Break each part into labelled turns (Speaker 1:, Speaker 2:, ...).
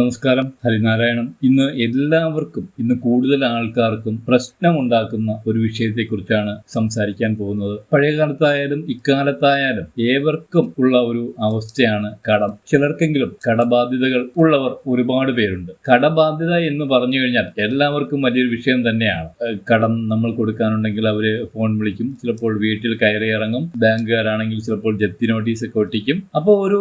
Speaker 1: നമസ്കാരം ഹരിനാരായണൻ ഇന്ന് എല്ലാവർക്കും ഇന്ന് കൂടുതൽ ആൾക്കാർക്കും പ്രശ്നമുണ്ടാക്കുന്ന ഒരു വിഷയത്തെക്കുറിച്ചാണ് സംസാരിക്കാൻ പോകുന്നത് പഴയകാലത്തായാലും ഇക്കാലത്തായാലും ഏവർക്കും ഉള്ള ഒരു അവസ്ഥയാണ് കടം ചിലർക്കെങ്കിലും കടബാധ്യതകൾ ഉള്ളവർ ഒരുപാട് പേരുണ്ട് കടബാധ്യത എന്ന് പറഞ്ഞു കഴിഞ്ഞാൽ എല്ലാവർക്കും വലിയൊരു വിഷയം തന്നെയാണ് കടം നമ്മൾ കൊടുക്കാനുണ്ടെങ്കിൽ അവർ ഫോൺ വിളിക്കും ചിലപ്പോൾ വീട്ടിൽ കയറി ഇറങ്ങും ബാങ്കുകാരാണെങ്കിൽ ചിലപ്പോൾ ജപ്തി ഒക്കെ ഒട്ടിക്കും അപ്പോൾ ഒരു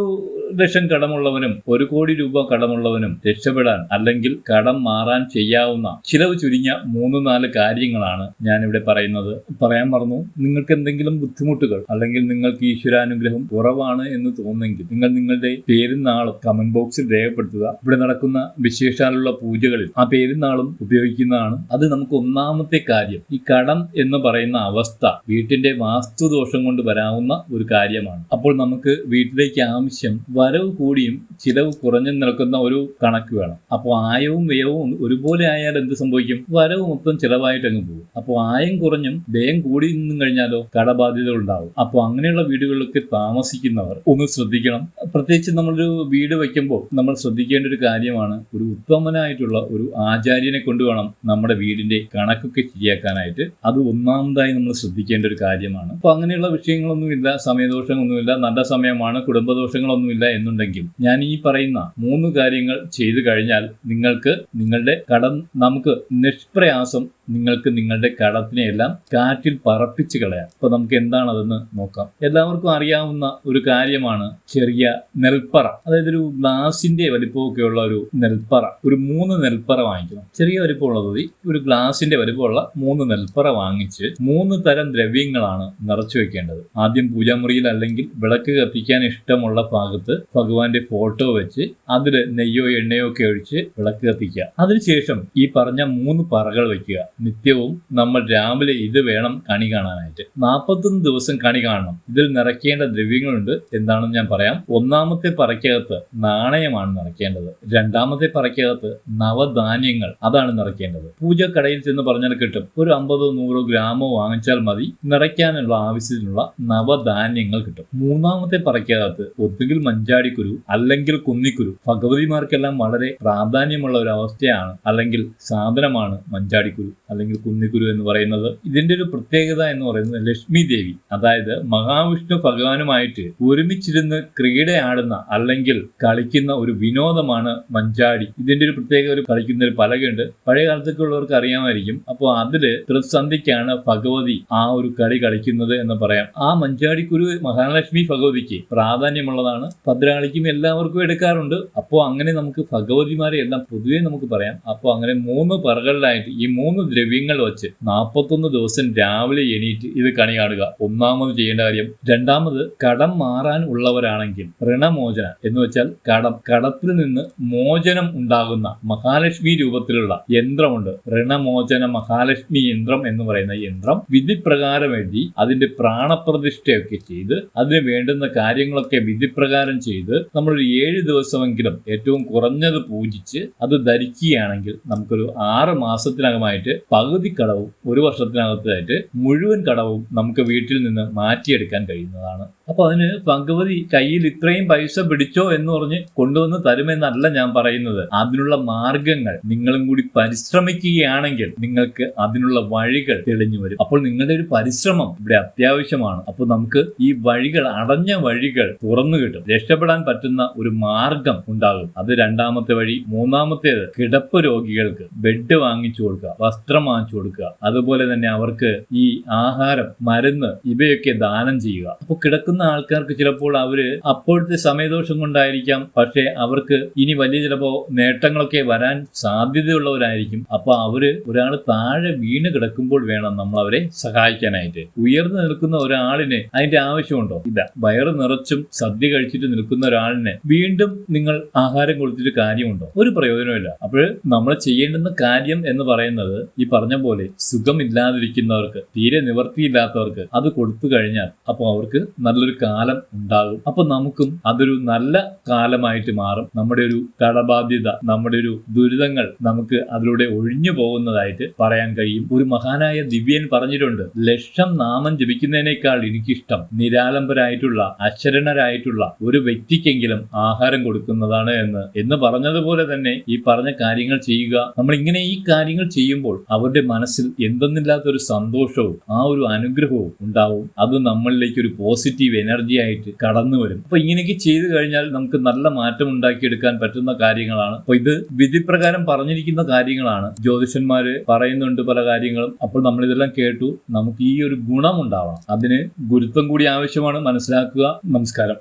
Speaker 1: ലക്ഷം കടമുള്ളവനും ഒരു കോടി രൂപ കടമുള്ളവനും രക്ഷപ്പെടാൻ അല്ലെങ്കിൽ കടം മാറാൻ ചെയ്യാവുന്ന ചിലവ് ചുരുങ്ങിയ മൂന്ന് നാല് കാര്യങ്ങളാണ് ഞാൻ ഇവിടെ പറയുന്നത് പറയാൻ പറഞ്ഞു നിങ്ങൾക്ക് എന്തെങ്കിലും ബുദ്ധിമുട്ടുകൾ അല്ലെങ്കിൽ നിങ്ങൾക്ക് ഈശ്വരാനുഗ്രഹം കുറവാണ് എന്ന് തോന്നുന്നെങ്കിൽ നിങ്ങൾ നിങ്ങളുടെ പേരും നാളും കമന്റ് ബോക്സിൽ രേഖപ്പെടുത്തുക ഇവിടെ നടക്കുന്ന വിശേഷാലുള്ള പൂജകളിൽ ആ പേരും നാളും ഉപയോഗിക്കുന്നതാണ് അത് നമുക്ക് ഒന്നാമത്തെ കാര്യം ഈ കടം എന്ന് പറയുന്ന അവസ്ഥ വീട്ടിന്റെ വാസ്തുദോഷം കൊണ്ട് വരാവുന്ന ഒരു കാര്യമാണ് അപ്പോൾ നമുക്ക് വീട്ടിലേക്ക് ആവശ്യം വരവ് കൂടിയും ചിലവ് കുറഞ്ഞും നിൽക്കുന്ന ഒരു കണക്ക് വേണം അപ്പോൾ ആയവും വ്യയവും ഒരുപോലെ ആയാൽ എന്ത് സംഭവിക്കും വരവ് മൊത്തം ചിലവായിട്ട് അങ്ങ് പോകും അപ്പോൾ ആയം കുറഞ്ഞും വ്യയം കൂടി നിന്നും കഴിഞ്ഞാലോ കടബാധ്യത ഉണ്ടാവും അപ്പോൾ അങ്ങനെയുള്ള വീടുകളിലൊക്കെ താമസിക്കുന്നവർ ഒന്ന് ശ്രദ്ധിക്കണം പ്രത്യേകിച്ച് നമ്മളൊരു വീട് വയ്ക്കുമ്പോൾ നമ്മൾ ശ്രദ്ധിക്കേണ്ട ഒരു കാര്യമാണ് ഒരു ഉത്തമനായിട്ടുള്ള ഒരു ആചാര്യനെ കൊണ്ടുവേണം നമ്മുടെ വീടിന്റെ കണക്കൊക്കെ ശരിയാക്കാനായിട്ട് അത് ഒന്നാമതായി നമ്മൾ ശ്രദ്ധിക്കേണ്ട ഒരു കാര്യമാണ് അപ്പോൾ അങ്ങനെയുള്ള വിഷയങ്ങളൊന്നുമില്ല സമയദോഷങ്ങളൊന്നുമില്ല നല്ല സമയമാണ് കുടുംബദോഷങ്ങളൊന്നുമില്ല എന്നുണ്ടെങ്കിൽ ഞാൻ ഈ പറയുന്ന മൂന്ന് കാര്യങ്ങൾ ചെയ്തു കഴിഞ്ഞാൽ നിങ്ങൾക്ക് നിങ്ങളുടെ കടം നമുക്ക് നിഷ്പ്രയാസം നിങ്ങൾക്ക് നിങ്ങളുടെ കടത്തിനെ എല്ലാം കാറ്റിൽ പറപ്പിച്ചു കളയാം അപ്പൊ നമുക്ക് എന്താണതെന്ന് നോക്കാം എല്ലാവർക്കും അറിയാവുന്ന ഒരു കാര്യമാണ് ചെറിയ നെൽപ്പറ അതായത് ഒരു ഗ്ലാസിന്റെ വലിപ്പമൊക്കെ ഉള്ള ഒരു നെൽപ്പറ ഒരു മൂന്ന് നെൽപ്പറ വാങ്ങിക്കണം ചെറിയ വലിപ്പമുള്ളത് മതി ഒരു ഗ്ലാസിന്റെ വലിപ്പമുള്ള മൂന്ന് നെൽപ്പറ വാങ്ങിച്ച് മൂന്ന് തരം ദ്രവ്യങ്ങളാണ് നിറച്ചു വെക്കേണ്ടത് ആദ്യം പൂജാമുറിയിൽ അല്ലെങ്കിൽ വിളക്ക് കത്തിക്കാൻ ഇഷ്ടമുള്ള ഭാഗത്ത് ഭഗവാന്റെ ഫോട്ടോ വെച്ച് അതിൽ നെയ്യോ എണ്ണയോ ഒക്കെ ഒഴിച്ച് വിളക്ക് കത്തിക്കുക അതിനുശേഷം ഈ പറഞ്ഞ മൂന്ന് പറകൾ വെക്കുക നിത്യവും നമ്മൾ രാവിലെ ഇത് വേണം കണി കാണാനായിട്ട് നാൽപ്പത്തൊന്ന് ദിവസം കണി കാണണം ഇതിൽ നിറയ്ക്കേണ്ട ദ്രവ്യങ്ങളുണ്ട് എന്താണെന്ന് ഞാൻ പറയാം ഒന്നാമത്തെ പറയ്ക്കകത്ത് നാണയമാണ് നിറയ്ക്കേണ്ടത് രണ്ടാമത്തെ പറയ്ക്കകത്ത് നവധാന്യങ്ങൾ അതാണ് നിറയ്ക്കേണ്ടത് പൂജക്കടയിൽ ചെന്ന് പറഞ്ഞാൽ കിട്ടും ഒരു അമ്പതോ നൂറോ ഗ്രാമോ വാങ്ങിച്ചാൽ മതി നിറയ്ക്കാനുള്ള ആവശ്യത്തിനുള്ള നവധാന്യങ്ങൾ കിട്ടും മൂന്നാമത്തെ പറയ്ക്കകത്ത് ഒന്നുകിൽ മഞ്ചൾ കുഞ്ചാടിക്കുരു അല്ലെങ്കിൽ കുന്നിക്കുരു ഭഗവതിമാർക്കെല്ലാം വളരെ പ്രാധാന്യമുള്ള ഒരു അവസ്ഥയാണ് അല്ലെങ്കിൽ സാധനമാണ് മഞ്ചാടിക്കുരു അല്ലെങ്കിൽ കുന്നിക്കുരു എന്ന് പറയുന്നത് ഇതിന്റെ ഒരു പ്രത്യേകത എന്ന് പറയുന്നത് ലക്ഷ്മി ദേവി അതായത് മഹാവിഷ്ണു ഭഗവാനുമായിട്ട് ഒരുമിച്ചിരുന്ന് ക്രീഡയാടുന്ന അല്ലെങ്കിൽ കളിക്കുന്ന ഒരു വിനോദമാണ് മഞ്ചാടി ഇതിന്റെ ഒരു പ്രത്യേക ഒരു കളിക്കുന്ന ഒരു പലകയുണ്ട് പഴയ കാലത്തൊക്കെ ഉള്ളവർക്ക് അറിയാമായിരിക്കും അപ്പോൾ അതില് പ്രതിസന്ധിക്കാണ് ഭഗവതി ആ ഒരു കളി കളിക്കുന്നത് എന്ന് പറയാം ആ മഞ്ചാടിക്കുരു മഹാലക്ഷ്മി ഭഗവതിക്ക് പ്രാധാന്യമുള്ളതാണ് ഭദ്രകാളിക്കും എല്ലാവർക്കും എടുക്കാറുണ്ട് അപ്പോൾ അങ്ങനെ നമുക്ക് ഭഗവതിമാരെ എല്ലാം പൊതുവെ നമുക്ക് പറയാം അപ്പോൾ അങ്ങനെ മൂന്ന് പറകളിലായിട്ട് ഈ മൂന്ന് ദ്രവ്യങ്ങൾ വെച്ച് നാൽപ്പത്തൊന്ന് ദിവസം രാവിലെ എണീറ്റ് ഇത് കണി കാണുക ഒന്നാമത് ചെയ്യേണ്ട കാര്യം രണ്ടാമത് കടം മാറാൻ ഉള്ളവരാണെങ്കിൽ ഋണമോചന എന്ന് വെച്ചാൽ കടം കടത്തിൽ നിന്ന് മോചനം ഉണ്ടാകുന്ന മഹാലക്ഷ്മി രൂപത്തിലുള്ള യന്ത്രമുണ്ട് ഋണമോചന മഹാലക്ഷ്മി യന്ത്രം എന്ന് പറയുന്ന യന്ത്രം വിധിപ്രകാരം എഴുതി അതിന്റെ പ്രാണപ്രതിഷ്ഠയൊക്കെ ചെയ്ത് അതിന് വേണ്ടുന്ന കാര്യങ്ങളൊക്കെ വിധിപ്രകാരം ചെയ്ത് നമ്മൾ ഏഴ് ദിവസമെങ്കിലും ഏറ്റവും കുറഞ്ഞത് പൂജിച്ച് അത് ധരിക്കുകയാണെങ്കിൽ നമുക്കൊരു ആറ് മാസത്തിനകമായിട്ട് പകുതി കടവും ഒരു വർഷത്തിനകത്തായിട്ട് മുഴുവൻ കടവും നമുക്ക് വീട്ടിൽ നിന്ന് മാറ്റിയെടുക്കാൻ കഴിയുന്നതാണ് അപ്പൊ അതിന് ഭഗവതി കയ്യിൽ ഇത്രയും പൈസ പിടിച്ചോ എന്ന് പറഞ്ഞ് കൊണ്ടുവന്ന് തരുമെന്നല്ല ഞാൻ പറയുന്നത് അതിനുള്ള മാർഗങ്ങൾ നിങ്ങളും കൂടി പരിശ്രമിക്കുകയാണെങ്കിൽ നിങ്ങൾക്ക് അതിനുള്ള വഴികൾ തെളിഞ്ഞു വരും അപ്പോൾ നിങ്ങളുടെ ഒരു പരിശ്രമം ഇവിടെ അത്യാവശ്യമാണ് അപ്പോൾ നമുക്ക് ഈ വഴികൾ അടഞ്ഞ വഴികൾ തുറന്നു കിട്ടും രക്ഷ രക്ഷപ്പെടാൻ പറ്റുന്ന ഒരു മാർഗം ഉണ്ടാകും അത് രണ്ടാമത്തെ വഴി മൂന്നാമത്തേത് കിടപ്പ് രോഗികൾക്ക് ബെഡ് വാങ്ങിച്ചു കൊടുക്കുക വസ്ത്രം വാങ്ങിച്ചു കൊടുക്കുക അതുപോലെ തന്നെ അവർക്ക് ഈ ആഹാരം മരുന്ന് ഇവയൊക്കെ ദാനം ചെയ്യുക അപ്പോൾ കിടക്കുന്ന ആൾക്കാർക്ക് ചിലപ്പോൾ അവര് അപ്പോഴത്തെ സമയദോഷം കൊണ്ടായിരിക്കാം പക്ഷേ അവർക്ക് ഇനി വലിയ ചിലപ്പോ നേട്ടങ്ങളൊക്കെ വരാൻ സാധ്യതയുള്ളവരായിരിക്കും അപ്പോൾ അവര് ഒരാൾ താഴെ വീണ് കിടക്കുമ്പോൾ വേണം നമ്മൾ അവരെ സഹായിക്കാനായിട്ട് ഉയർന്നു നിൽക്കുന്ന ഒരാളിന് അതിന്റെ ആവശ്യമുണ്ടോ ഇല്ല വയറ് നിറച്ചും സദ്യ കഴിച്ചിട്ട് നിൽക്കുന്ന ഒരാളിനെ വീണ്ടും നിങ്ങൾ ആഹാരം കൊടുത്തിട്ട് കാര്യമുണ്ടോ ഒരു പ്രയോജനമില്ല അപ്പോൾ നമ്മൾ ചെയ്യേണ്ടുന്ന കാര്യം എന്ന് പറയുന്നത് ഈ പറഞ്ഞ പോലെ സുഖമില്ലാതിരിക്കുന്നവർക്ക് തീരെ നിവർത്തിയില്ലാത്തവർക്ക് അത് കൊടുത്തു കഴിഞ്ഞാൽ അപ്പോൾ അവർക്ക് നല്ലൊരു കാലം ഉണ്ടാകും അപ്പൊ നമുക്കും അതൊരു നല്ല കാലമായിട്ട് മാറും നമ്മുടെ ഒരു കടബാധ്യത നമ്മുടെ ഒരു ദുരിതങ്ങൾ നമുക്ക് അതിലൂടെ ഒഴിഞ്ഞു പോകുന്നതായിട്ട് പറയാൻ കഴിയും ഒരു മഹാനായ ദിവ്യൻ പറഞ്ഞിട്ടുണ്ട് ലക്ഷം നാമം ജപിക്കുന്നതിനേക്കാൾ എനിക്കിഷ്ടം നിരാലംബരായിട്ടുള്ള അശരണരായിട്ടുള്ള ഒരു വ്യക്തിക്കെങ്കിലും ആഹാരം കൊടുക്കുന്നതാണ് എന്ന് എന്ന് പറഞ്ഞതുപോലെ തന്നെ ഈ പറഞ്ഞ കാര്യങ്ങൾ ചെയ്യുക നമ്മൾ ഇങ്ങനെ ഈ കാര്യങ്ങൾ ചെയ്യുമ്പോൾ അവരുടെ മനസ്സിൽ എന്തെന്നില്ലാത്ത ഒരു സന്തോഷവും ആ ഒരു അനുഗ്രഹവും ഉണ്ടാവും അത് നമ്മളിലേക്ക് ഒരു പോസിറ്റീവ് എനർജി ആയിട്ട് കടന്നു വരും അപ്പൊ ഇങ്ങനെയൊക്കെ ചെയ്തു കഴിഞ്ഞാൽ നമുക്ക് നല്ല മാറ്റം ഉണ്ടാക്കിയെടുക്കാൻ പറ്റുന്ന കാര്യങ്ങളാണ് അപ്പൊ ഇത് വിധിപ്രകാരം പറഞ്ഞിരിക്കുന്ന കാര്യങ്ങളാണ് ജ്യോതിഷന്മാര് പറയുന്നുണ്ട് പല കാര്യങ്ങളും അപ്പോൾ നമ്മൾ ഇതെല്ലാം കേട്ടു നമുക്ക് ഈ ഒരു ഗുണം ഉണ്ടാവണം അതിന് ഗുരുത്വം കൂടി ആവശ്യമാണ് മനസ്സിലാക്കുക നമസ്കാരം